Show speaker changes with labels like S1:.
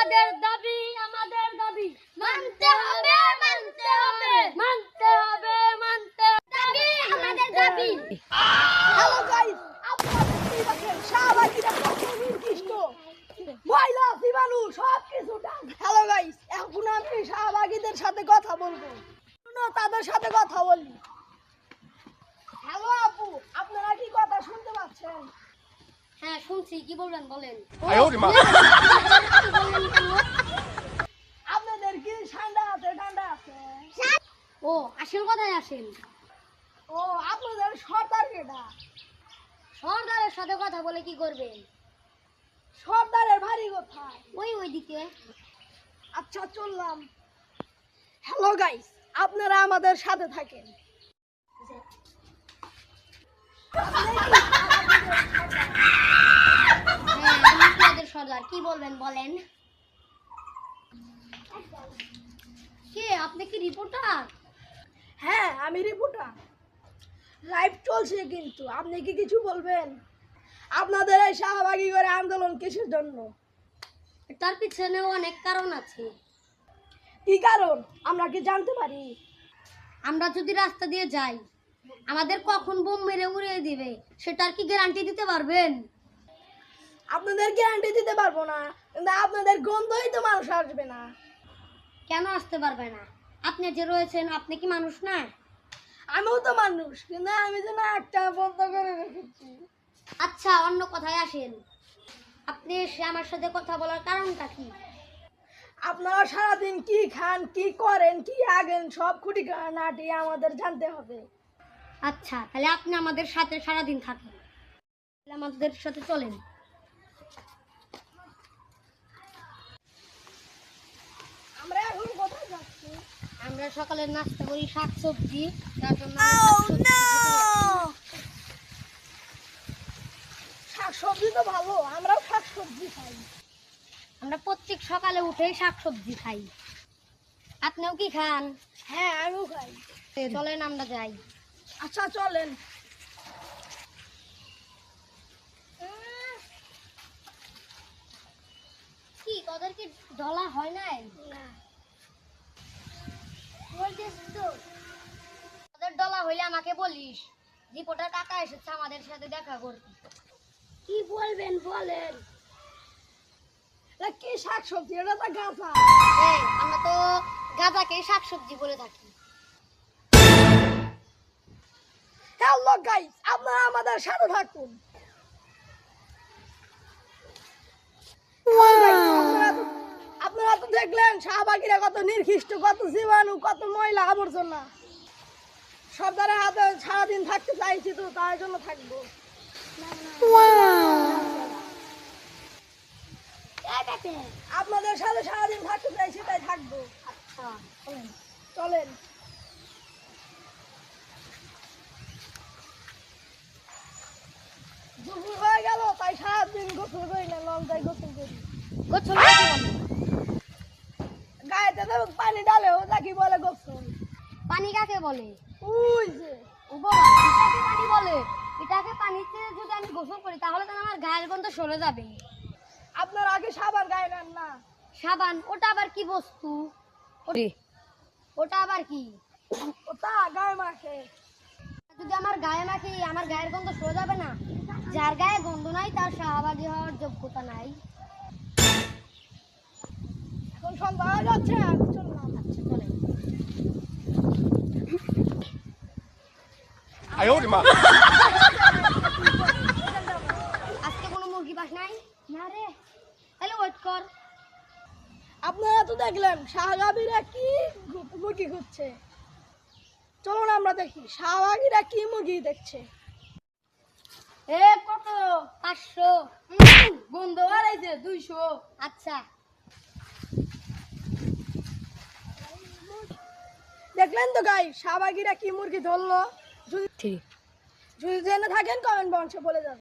S1: আমাদের
S2: দাবি আমাদের দাবি। মানতে হবে মানতে হবে
S1: মানতে হবে, মানতে
S2: দাবি, আমাদের দাবি।
S3: হ্যালো গাইস আপনারা দেখেন শাহবাগির নির্দিষ্ট মহিলা জীবাণু সব কিছু হ্যালো গাইস এখন আমি শাহবাগীদের সাথে কথা বলব। তাদের সাথে কথা বলি। হ্যালো আপু, আপনারা কি কথা শুনতে পাচ্ছেন?
S1: হ্যাঁ শুনছি কি বলবেন বলেন।
S3: আপনাদের কি ঠান্ডা আছে ঠান্ডা আছে?
S1: ও আসেন কোথায় আসেন?
S3: ও আপনাদের সর্দার কেটা
S1: সর্দারের সাথে কথা বলে কি করবেন?
S3: সর্দারের বাড়ি কোথায়?
S1: ওই ওই দিকে
S3: আচ্ছা চললাম। হ্যালো গাইস আপনারা আমাদের সাথে থাকেন।
S1: আপনাদের কি বলবেন বলেন? কে আপনি কি রিপোর্টার
S3: হ্যাঁ আমি রিপোর্টার লাইভ চলছে কিন্তু আপনি কি কিছু বলবেন? আপনাদের এই শাহবাগি করে আন্দোলন কিসের জন্য?
S1: তার পিছনে অনেক কারণ আছে।
S3: কি কারণ? আমরা কি জানতে পারি?
S1: আমরা যদি রাস্তা দিয়ে যাই আমাদের কখন বোম মেরে উড়িয়ে দিবে? সেটার কি গ্যারান্টি দিতে পারবেন?
S3: আপনাদের গ্যারান্টি দিতে পারব না। কিন্তু আপনাদের গন্ধই তো মানুষ আসবে না।
S1: কেন আসতে পারবে না? আপনি যে রয়েছেন আপনি কি মানুষ না?
S3: আমিও তো মানুষ কিন্তু আমি তো না একটা বন্ধ করে রেখেছি।
S1: আচ্ছা অন্য কথায় আসেন। আপনি এসে আমার সাথে কথা বলার কারণটা কি?
S3: আপনারা সারাদিন কি খান কি করেন কি আগেন সব খুঁটি নাটি আমাদের জানতে হবে।
S1: আচ্ছা তাহলে আপনি আমাদের সাথে সারাদিন থাকেন। তাহলে আমাদের সাথে চলেন
S3: আমরা এখন কোথায় যাচ্ছি
S1: আমরা সকালে নাস্তা করি শাক সবজি তার জন্য যাচ্ছি।
S3: শাক সবজি তো ভালো আমরাও শাক সবজি খাই।
S1: আমরা প্রত্যেক সকালে উঠে শাক সবজি খাই। আপনিও কি খান?
S3: হ্যাঁ আমিও খাই।
S1: চলেন আমরা যাই।
S3: আচ্ছা চলেন।
S1: কি তোদের কি ডলা হয় নাই? তোদের ডলা হইলে আমাকে বলিস। রিপোর্টার টাকা এসেছে আমাদের সাথে দেখা করতে।
S3: কি বলবেন বলেন? কি শাক সবজি এটা তো
S1: এই আমরা তো গাঁদাকে শাকসবজি বলে থাকি।
S3: হ্যালো গাইস আপনারা আমাদের সাথে থাকুন। আপনারা তো- দেখলেন, শাহবাগিরা কত নির্দিষ্ট, কত জীবাণু, কত ময়লা আবর্জনা। সর্দারের হাতে সারাদিন থাকতে চাইছি তো, তার জন্য থাকব। আপনাদের সাথে সারাদিন থাকতে চাইছি, তাই থাকব।
S1: আচ্ছা চলেন।
S3: দুপুর হয়ে গেল, তাই সারাদিন গোসল করি না, লঙ্কায় গোসল করি। তো পানি ডালে ওটা কি বলে গোসল
S1: পানি কাকে বলে?
S3: উই যে।
S1: ও এটাকে পানি বলে? এটাকে পানিতে যদি আমি গোসল করি তাহলে তো আমার গায়ের গন্ধ সরে যাবে।
S3: আপনার আগে সাবান গায়ে নেন না।
S1: সাবান ওটা আবার কি বস্তু? ওটা আবার কি?
S3: ওটা গায়ে মাখে।
S1: যদি আমার গায়ে মাখি আমার গায়ের গন্ধ সরে যাবে না? যার গায়ে গন্ধ নাই তার শাহবাগী হওয়ার যোগ্যতা নাই।
S3: এখন সন্ধ্যা হয়ে যাচ্ছে আমি চললাম
S1: আচ্ছা চলেন
S4: মা।
S1: আজকে কোনো মুরগি পাস নাই? না রে। তাহলে ওয়েট কর।
S3: আপনারা তো দেখলেন শাহগাবিরা কি মুরগি খুঁজছে। চলো না আমরা দেখি শাহবাগিরা কি মুরগি দেখছে।
S1: এ, কত? পাঁচশো।
S3: গন্ধ বাড়াইছে, দুইশো।
S1: আচ্ছা।
S3: দেখলেন তো গাই শাহবাগিরা কি মুরগি ধরলো? যদি যদি জেনে থাকেন কমেন্ট বক্সে বলে যান